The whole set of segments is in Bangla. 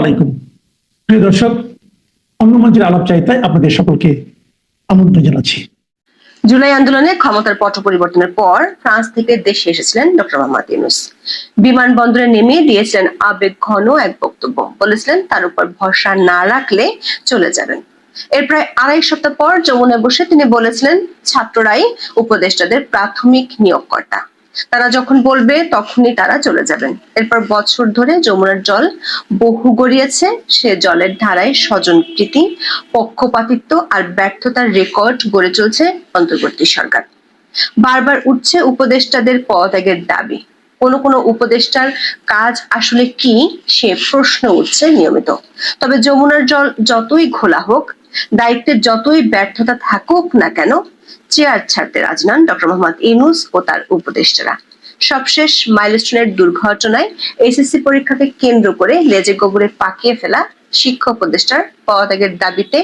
আলাইকুম। প্রিয় দর্শক আপনাদের সকলকে আমন্ত্রণ জানাচ্ছি। জুলাই আন্দোলনে ক্ষমতার পট পরিবর্তনের পর ফ্রান্স থেকে দেশে এসেছিলেন ডক্টর মোহাম্মদ ইউনুস। বিমানবন্দরে নেমে দিয়েছিলেন আবেগ ঘন এক বক্তব্য। বলেছিলেন, তার উপর ভরসা না রাখলে চলে যাবেন। এর প্রায় আড়াই সপ্তাহ পর যমুনায় বসে তিনি বলেছিলেন, ছাত্ররাই উপদেষ্টাদের প্রাথমিক নিয়োগকর্তা। তারা যখন বলবে, তখনই তারা চলে যাবেন। এরপর বছর ধরে যমুনার জল বহু গড়িয়েছে। সে জলের ধারায় স্বজনপ্রীতি পক্ষপাতিত্ব আর ব্যর্থতার রেকর্ড গড়ে চলছে অন্তর্বর্তী সরকার। বারবার উঠছে উপদেষ্টাদের পদত্যাগের দাবি। কোনো কোনো উপদেষ্টার কাজ আসলে কি, সে প্রশ্ন উঠছে নিয়মিত। তবে যমুনার জল যতই ঘোলা হোক দায়িত্বের যতই ব্যর্থতা থাকুক না কেন, চেয়ার ছাড়তে রাজি নন ডক্টর মোহাম্মদ ইনুস ও তার উপদেষ্টারা। সবশেষ মাইলস্টোনের দুর্ঘটনায় এসএসসি পরীক্ষাকে কেন্দ্র করে লেজে গোবরে পাকিয়ে ফেলা শিক্ষা উপদেষ্টার পদত্যাগের দাবিতে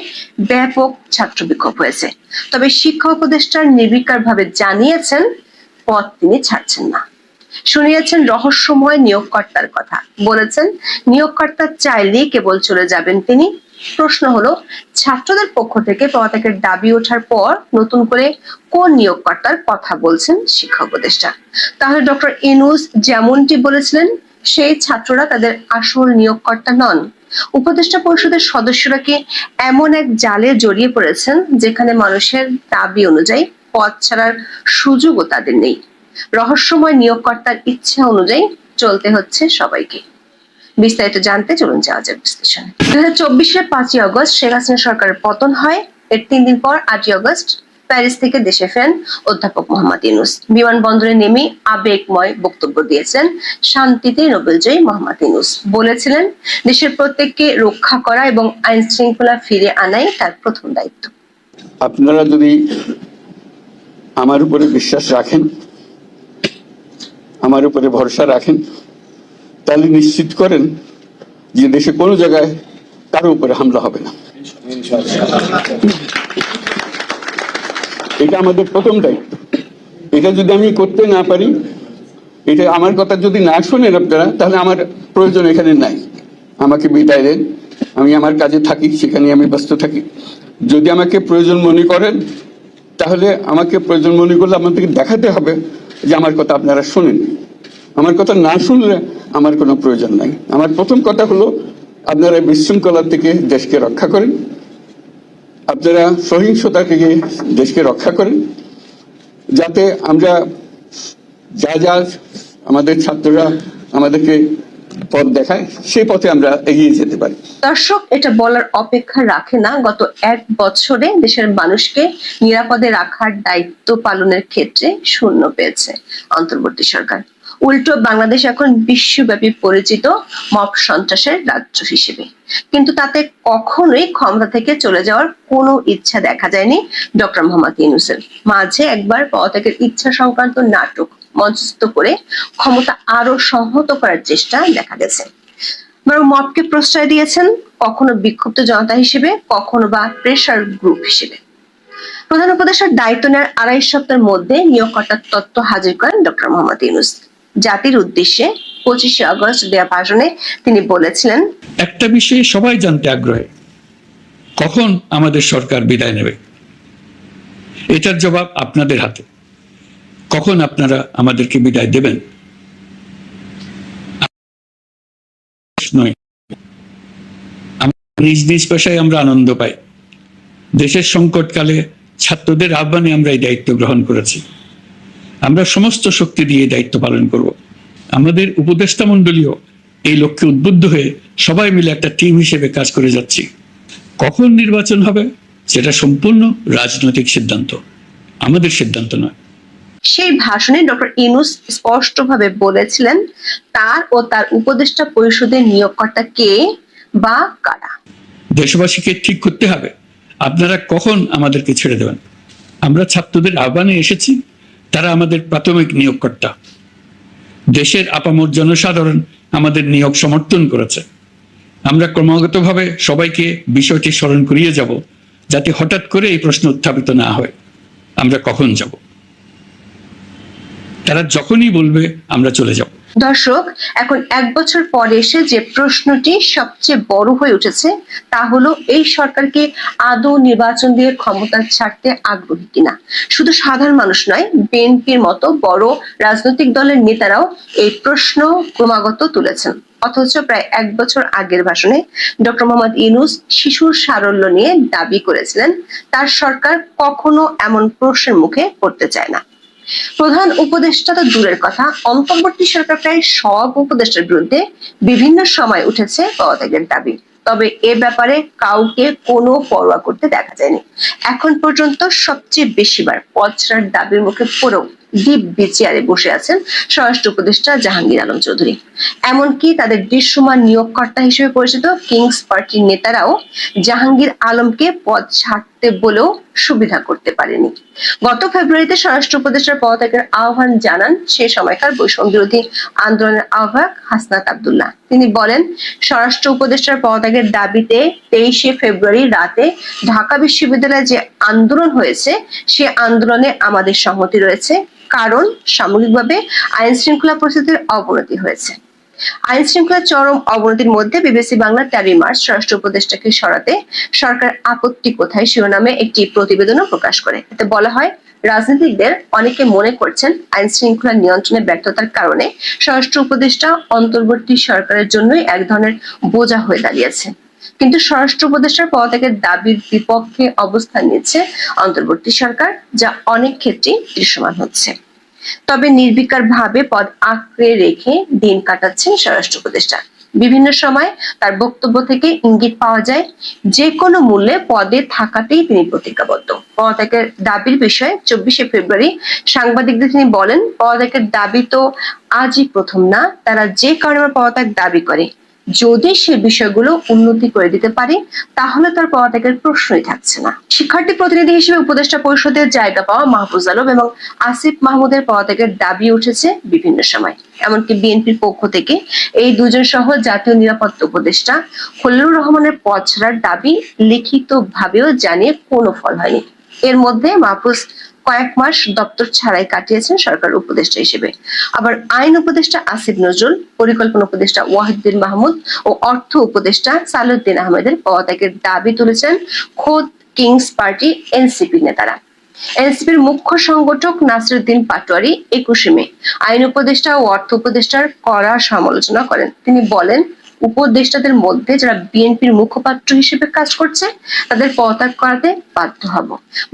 ব্যাপক ছাত্র বিক্ষোভ হয়েছে। তবে শিক্ষা উপদেষ্টার নির্বিকারভাবে জানিয়েছেন পদ তিনি ছাড়ছেন না। শুনিয়েছেন রহস্যময় নিয়োগকর্তার কথা। বলেছেন, নিয়োগকর্তা চাইলেই কেবল চলে যাবেন তিনি। প্রশ্ন হলো, ছাত্রদের পক্ষ থেকে পদত্যাগের দাবি ওঠার পর নতুন করে কোন নিয়োগকর্তার কথা বলছেন শিক্ষা উপদেষ্টা? তাহলে ডক্টর ইনুস যেমনটি বলেছিলেন, সেই ছাত্ররা তাদের আসল নিয়োগকর্তা নন। উপদেষ্টা পরিষদের সদস্যরা কি এমন এক জালে জড়িয়ে পড়েছেন যেখানে মানুষের দাবি অনুযায়ী পদ ছাড়ার সুযোগও তাদের নেই? রহস্যময় নিয়োগকর্তার ইচ্ছা অনুযায়ী চলতে হচ্ছে সবাইকে। বিস্তারিত জানতে চলুন যাওয়া যাক বিশ্লেষণ। দু হাজার চব্বিশের পাঁচই অগস্ট শেখ হাসিনা সরকারের পতন হয়। এর তিন দিন পর আটই অগস্ট প্যারিস থেকে দেশে ফেরেন অধ্যাপক মোহাম্মদ ইউনুস। বিমানবন্দরে নেমে আবেগময় বক্তব্য দিয়েছেন শান্তিতে নোবেলজয়ী মোহাম্মদ ইউনুস। বলেছিলেন, দেশের প্রত্যেককে রক্ষা করা এবং আইন শৃঙ্খলা ফিরে আনাই তার প্রথম দায়িত্ব। আপনারা যদি আমার উপরে বিশ্বাস রাখেন, আমার উপরে ভরসা রাখেন তাহলে নিশ্চিত করেন যে দেশে কোনো জায়গায় কারও উপরে হামলা হবে না। এটা আমাদের প্রথম দায়িত্ব। এটা যদি আমি করতে না পারি, এটা আমার কথা যদি না শোনেন আপনারা, তাহলে আমার প্রয়োজন এখানে নাই। আমাকে বিদায় দেন। আমি আমার কাজে থাকি, সেখানে আমি ব্যস্ত থাকি। যদি আমাকে প্রয়োজন মনে করেন, তাহলে আমাকে প্রয়োজন মনে করলে আমাদেরকে দেখাতে হবে যে আমার কথা আপনারা শোনেন। আমার কথা না শুনলে আমার কোনো প্রয়োজন নাই। আমার প্রথম কথা হলো, আপনারা বিশৃঙ্খলা থেকে দেশকে রক্ষা করেন। আপনারা সহিংসতা থেকে দেশকে রক্ষা করেন। যাতে আমরা যা যা আমাদের ছাত্ররা আমাদেরকে পথ দেখায়, সেই পথে আমরা এগিয়ে যেতে পারি। দর্শক, এটা বলার অপেক্ষা রাখে না। গত এক বছরে দেশের মানুষকে নিরাপদে রাখার দায়িত্ব পালনের ক্ষেত্রে শূন্য পেয়েছে অন্তর্বর্তী সরকার। উল্টো বাংলাদেশ এখন বিশ্বব্যাপী পরিচিত মব সন্ত্রাসের রাজ্য হিসেবে। কিন্তু তাতে কখনোই ক্ষমতা থেকে চলে যাওয়ার কোনো ইচ্ছা দেখা যায়নি ডক্টর মোহাম্মদ ইউনুসের। মাঝে একবার পদত্যাগের ইচ্ছা সংক্রান্ত নাটক মঞ্চস্থ করে ক্ষমতা আরও সংহত করার চেষ্টা দেখা গেছে। বরং প্রশ্রয় দিয়েছেন কখনো বিক্ষুব্ধ জনতা হিসেবে, কখনো বা প্রেশার গ্রুপ হিসেবে। প্রধান উপদেষ্টার দায়িত্ব নেওয়ার আড়াই সপ্তাহের মধ্যে নিয়োগকর্তার তত্ত্ব হাজির করেন ডক্টর মোহাম্মদ ইউনুস। জাতির উদ্দেশ্যে পঁচিশে আগস্ট দেওয়া ভাষণে তিনি বলেছিলেন, একটা বিষয়ে সবাই জানতে আগ্রহী। কখন আমাদের সরকার বিদায় নেবে? এটার জবাব আপনাদের হাতে। কখন আপনারা আমাদেরকে বিদায় দেবেন? নিজ নিজ পেশায় আমরা আনন্দ পাই। দেশের সংকটকালে ছাত্রদের আহ্বানে আমরা এই দায়িত্ব গ্রহণ করেছি। আমরা সমস্ত শক্তি দিয়ে দায়িত্ব পালন করব। আমাদের উপদেষ্টা মণ্ডলীয় এই লক্ষ্যে উদ্বুদ্ধ হয়ে সবাই মিলে একটা টিম হিসেবে কাজ করে যাচ্ছি। কখন নির্বাচন হবে সেটা সম্পূর্ণ রাজনৈতিক সিদ্ধান্ত। আমাদের সিদ্ধান্ত নয়। সেই ভাষণে ডক্টর ইনুস স্পষ্টভাবে বলেছিলেন তার ও তার উপদেষ্টা পরিষদের নিয়োগকর্তা কে বা কারা। দেশবাসীকে ঠিক করতে হবে। আপনারা কখন আমাদেরকে ছেড়ে দেবেন? আমরা ছাত্রদের আহ্বানে এসেছি। তারা আমাদের প্রাথমিক নিয়োগকর্তা। দেশের আপামর জনসাধারণ আমাদের নিয়োগ সমর্থন করেছে। আমরা ক্রমাগতভাবে সবাইকে বিষয়টি স্মরণ করিয়ে যাব, যাতে হঠাৎ করে এই প্রশ্ন উত্থাপিত না হয়। আমরা কখন যাব? তারা যখনই বলবে, আমরা চলে যাব। দর্শক, এখন এক বছর পরে এসে যে প্রশ্নটি সবচেয়ে বড় হয়ে উঠেছে, তা হলো, এই সরকারকে আদৌ নির্বাচন দিয়ে ক্ষমতা ছাড়তে আগ্রহী কিনা? শুধু সাধারণ মানুষ নয়, বিএনপির মতো বড় রাজনৈতিক দলের নেতারাও এই প্রশ্ন ক্রমাগত তুলেছেন। অথচ প্রায় এক বছর আগের ভাষণে ডক্টর মোহাম্মদ ইনুস শিশুর সারল্য নিয়ে দাবি করেছিলেন, তার সরকার কখনো এমন প্রশ্নের মুখে পড়তে চায় না। প্রধান উপদেষ্টা তো দূরের কথা। অন্তর্বর্তী সরকার প্রায় সব উপদেষ্টার বিরুদ্ধে বিভিন্ন সময় উঠেছে পদত্যাগের দাবি। তবে এ ব্যাপারে কাউকে কোনো পরোয়া করতে দেখা যায়নি। এখন পর্যন্ত সবচেয়ে বেশিবার ছাড়ার দাবির মুখে পড়েও দ্বীপ বিচিয়ারে বসে আছেন স্বরাষ্ট্র উপদেষ্টা জাহাঙ্গীর আলম চৌধুরী। এমনকি তাদের দৃশ্যমান নিয়োগকর্তা হিসেবে পরিচিত কিংস পার্টির নেতারাও জাহাঙ্গীর আলমকে পদ ছাড়তে বলেও সুবিধা করতে পারেনি। গত ফেব্রুয়ারিতে স্বরাষ্ট্র উপদেষ্টার পদত্যাগের আহ্বান জানান সে সময়কার বৈষম্য বিরোধী আন্দোলনের আহ্বায়ক হাসনাত আব্দুল্লাহ। তিনি বলেন, স্বরাষ্ট্র উপদেষ্টার পদত্যাগের দাবিতে তেইশে ফেব্রুয়ারি রাতে ঢাকা বিশ্ববিদ্যালয়ে যে আন্দোলন হয়েছে, সে আন্দোলনে আমাদের সংহতি রয়েছে, কারণ সামগ্রিকভাবে আইন শৃঙ্খলা পরিস্থিতির অবনতি হয়েছে। আইন শৃঙ্খলা চরম অবনতির মধ্যে বিবিসি বাংলা তেরোই মার্চ স্বরাষ্ট্র উপদেষ্টাকে সরাতে সরকার আপত্তি কোথায় শিরোনামে একটি প্রতিবেদনও প্রকাশ করে। এতে বলা হয়, রাজনীতিকদের অনেকে মনে করছেন আইন শৃঙ্খলা নিয়ন্ত্রণে ব্যর্থতার কারণে স্বরাষ্ট্র উপদেষ্টা অন্তর্বর্তী সরকারের জন্যই এক ধরনের বোঝা হয়ে দাঁড়িয়েছে। কিন্তু স্বরাষ্ট্র উপদেষ্টার পদত্যাগের দাবির বিপক্ষে অবস্থান নিচ্ছে অন্তর্বর্তী সরকার, যা অনেক ক্ষেত্রেই দৃশ্যমান হচ্ছে। তবে নির্বিকার ভাবে পদ আঁকড়ে রেখে দিন কাটাচ্ছেন স্বরাষ্ট্র উপদেষ্টা। বিভিন্ন সময় তার বক্তব্য থেকে ইঙ্গিত পাওয়া যায় যে কোনো মূল্যে পদে থাকাতেই তিনি প্রতিজ্ঞাবদ্ধ। পদত্যাগের দাবির বিষয়ে চব্বিশে ফেব্রুয়ারি সাংবাদিকদের তিনি বলেন, পদত্যাগের দাবি তো আজই প্রথম না, তারা যে কারণে পদত্যাগ দাবি করে যদি সে বিষয়গুলো উন্নতি করে দিতে পারে, তাহলে তার পদত্যাগের প্রশ্নই থাকছে না। শিক্ষার্থী প্রতিনিধি হিসেবে উপদেষ্টা পরিষদের জায়গা পাওয়া মাহফুজ আলম এবং আসিফ মাহমুদের পদত্যাগের দাবি উঠেছে বিভিন্ন সময়। এমনকি বিএনপির পক্ষ থেকে এই দুজন সহ জাতীয় নিরাপত্তা উপদেষ্টা খলিলুর রহমানের পদ ছাড়ার দাবি লিখিত ভাবেও জানিয়ে কোনো ফল হয়নি। এর মধ্যে মাহফুজ কয়েক মাস দপ্তর ছাড়াই কাটিয়েছেন সরকার উপদেষ্টা হিসেবে। আবার আইন উপদেষ্টা আসিফ নজরুল, পরিকল্পনা উপদেষ্টা ওয়াহিদুদ্দিন মাহমুদ ও অর্থ উপদেষ্টা সালুদ্দিন আহমেদের পদত্যাগের দাবি তুলেছেন খোদ কিংস পার্টি এনসিপি নেতারা। এনসিপির মুখ্য সংগঠক নাসিরুদ্দিন পাটোয়ারি একুশে মে। আইন উপদেষ্টা ও অর্থ উপদেষ্টার কড়া সমালোচনা করেন। তিনি বলেন উপদেষ্টাদের মধ্যে যারা বিএনপির মুখপাত্র হিসেবে কাজ করছে, তাদের পদত্যাগ করাতে বাধ্য হব।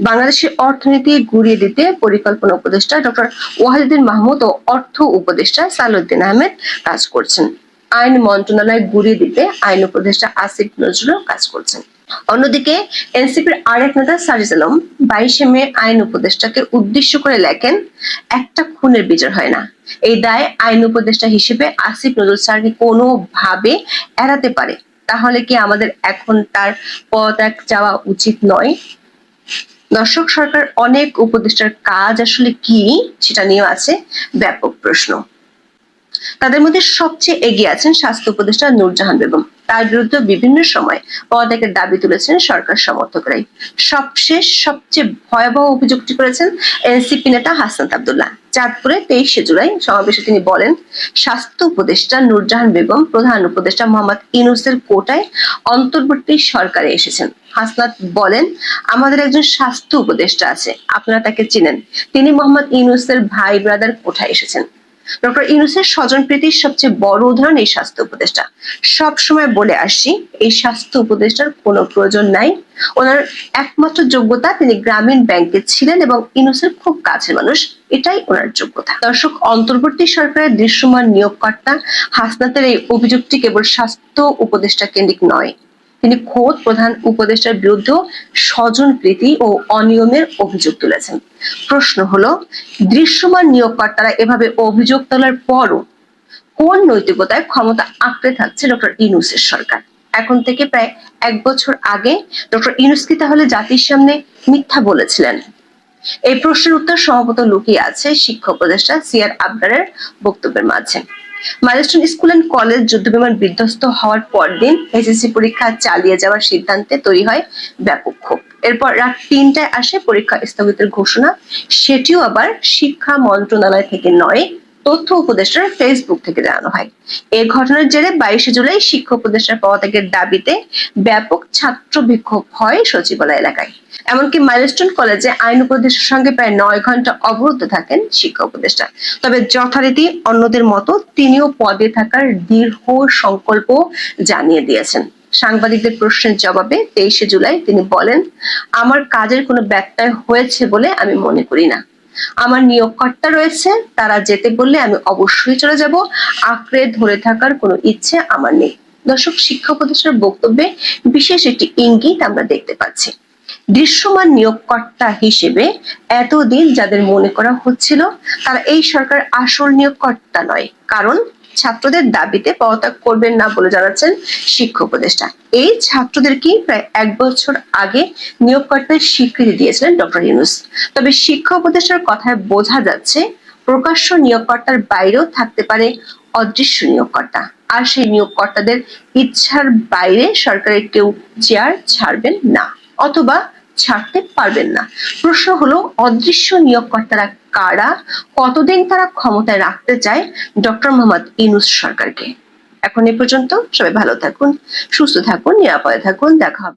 বাংলাদেশের অর্থনীতি গুড়িয়ে দিতে পরিকল্পনা উপদেষ্টা ডক্টর ওয়াহিদুদ্দিন মাহমুদ ও অর্থ উপদেষ্টা সালুদ্দিন আহমেদ কাজ করছেন। আইন মন্ত্রণালয় গুড়িয়ে দিতে আইন উপদেষ্টা আসিফ নজরুল কাজ করছেন। অন্যদিকে এনসিপির আরেক নেতা সাজিদ আলম বাইশে মে আইন উপদেষ্টাকে উদ্দেশ্য করে লেখেন, একটা খুনের বিচার হয় না। এই দায় আইন উপদেষ্টা হিসেবে আসিফ নজরুল স্যারকে কোনোভাবে এড়াতে পারে। তাহলে কি আমাদের এখন তার পদত্যাগ চাওয়া উচিত নয়? দর্শক, সরকার অনেক উপদেষ্টার কাজ আসলে কি সেটা নিয়ে আছে ব্যাপক প্রশ্ন। তাদের মধ্যে সবচেয়ে এগিয়ে আছেন স্বাস্থ্য উপদেষ্টা নূরজাহান বেগম। তার বিরুদ্ধে বিভিন্ন সময় পদত্যাগের দাবি তুলেছেন সরকার সমর্থকরাই। সবশেষ সবচেয়ে ভয়াবহ অভিযোগটি করেছেন এনসিপি নেতা হাসনাত আব্দুল্লাহ। চাঁদপুরে তেইশে জুলাই সমাবেশে তিনি বলেন, স্বাস্থ্য উপদেষ্টা নূরজাহান বেগম, প্রধান উপদেষ্টা মোহাম্মদ ইনুসের কোটায় অন্তর্বর্তী সরকারে এসেছেন। হাসনাত বলেন, আমাদের একজন স্বাস্থ্য উপদেষ্টা আছে, আপনারা তাকে চিনেন। তিনি মোহাম্মদ ইনুসের ভাই ব্রাদার কোঠায় এসেছেন। ডক্টর ইউনুসের স্বজন প্রীতির সবচেয়ে বড় উদাহরণ এই স্বাস্থ্য উপদেষ্টা। সব সময় বলে আসছি, এই স্বাস্থ্য উপদেষ্টার কোনো প্রয়োজন নাই। ওনার একমাত্র যোগ্যতা তিনি গ্রামীণ ব্যাংকে ছিলেন এবং ইউনুসের খুব কাছের মানুষ, এটাই ওনার যোগ্যতা। দর্শক, অন্তর্বর্তী সরকারের দৃশ্যমান নিয়োগকর্তা হাসনাতের এই অভিযোগটি কেবল স্বাস্থ্য উপদেষ্টা কেন্দ্রিক নয় তিনি খোদ প্রধান উপদেষ্টার বিরুদ্ধেও স্বজন প্রীতি ও অনিয়মের অভিযোগ তুলেছেন। প্রশ্ন হলো, দৃশ্যমান নিয়োগকর্তারা এভাবে অভিযোগ তোলার পরও কোন নৈতিকতায় ক্ষমতা আঁকড়ে থাকছে ডক্টর ইনুসের সরকার? এখন থেকে প্রায় এক বছর আগে ডক্টর ইনুস কি তাহলে জাতির সামনে মিথ্যা বলেছিলেন? এই প্রশ্নের উত্তর সম্ভবত লুকিয়ে আছে শিক্ষা উপদেষ্টা সিআর আবদারের বক্তব্যের মাঝে। মাইলস্টোন স্কুল অ্যান্ড কলেজ যুদ্ধ বিমান বিধ্বস্ত হওয়ার পরদিন এসএসসি পরীক্ষা চালিয়ে যাওয়ার সিদ্ধান্তে তৈরি হয় ব্যাপক ক্ষোভ। এরপর রাত তিনটায় আসে পরীক্ষা স্থগিতের ঘোষণা। সেটিও আবার শিক্ষা মন্ত্রণালয় থেকে নয়, তথ্য উপদেষ্টার ফেসবুক থেকে জানানো হয়। এই ঘটনার জেরে বাইশে জুলাই শিক্ষা উপদেষ্টার পদত্যাগের দাবিতে ব্যাপক ছাত্র বিক্ষোভ হয় সচিবালয় এলাকায়। এমনকি মাইলস্টোন কলেজে আইন উপদেষ্টার সঙ্গে প্রায় নয় ঘণ্টা অবরুদ্ধ থাকেন শিক্ষা উপদেষ্টা। তবে যথারীতি অন্যদের মতো তিনিও পদে থাকার দীর্ঘ সংকল্প জানিয়ে দিয়েছেন। সাংবাদিকদের প্রশ্নের জবাবে তেইশে জুলাই তিনি বলেন, আমার কাজের কোনো ব্যত্যয় হয়েছে বলে আমি মনে করি না। আমার নিয়োগকর্তা রয়েছে, তারা যেতে বললে আমি অবশ্যই চলে যাব। আঁকড়ে ধরে থাকার কোনো ইচ্ছে আমার নেই। দর্শক, শিক্ষা উপদেষ্টার বক্তব্যে বিশেষ একটি ইঙ্গিত আমরা দেখতে পাচ্ছি। দৃশ্যমান নিয়োগকর্তা হিসেবে এতদিন যাদের মনে করা হচ্ছিল, তারা এই সরকার আসল নিয়োগকর্তা নয়। কারণ ছাত্রদের দাবিতে পদত্যাগ করবেন না বলে জানাচ্ছেন শিক্ষা উপদেষ্টা। এই ছাত্রদেরকে প্রায় এক বছর আগে নিয়োগকর্তার স্বীকৃতি দিয়েছিলেন ডক্টর ইউনুস? তবে শিক্ষা উপদেষ্টার কথায় বোঝা যাচ্ছে, প্রকাশ্য নিয়োগকর্তার বাইরেও থাকতে পারে অদৃশ্য নিয়োগকর্তা। আর সেই নিয়োগকর্তাদের ইচ্ছার বাইরে সরকারের কেউ চেয়ার ছাড়বেন না। অথবা ছাড়তে পারবেন না। প্রশ্ন হলো, অদৃশ্য নিয়োগকর্তারা কারা? কতদিন তারা ক্ষমতায় রাখতে চায়? ডক্টর মোহাম্মদ ইনুস সরকারকে। এখন এ পর্যন্ত সবাই ভালো থাকুন, সুস্থ থাকুন, নিরাপদে থাকুন, দেখা হবে।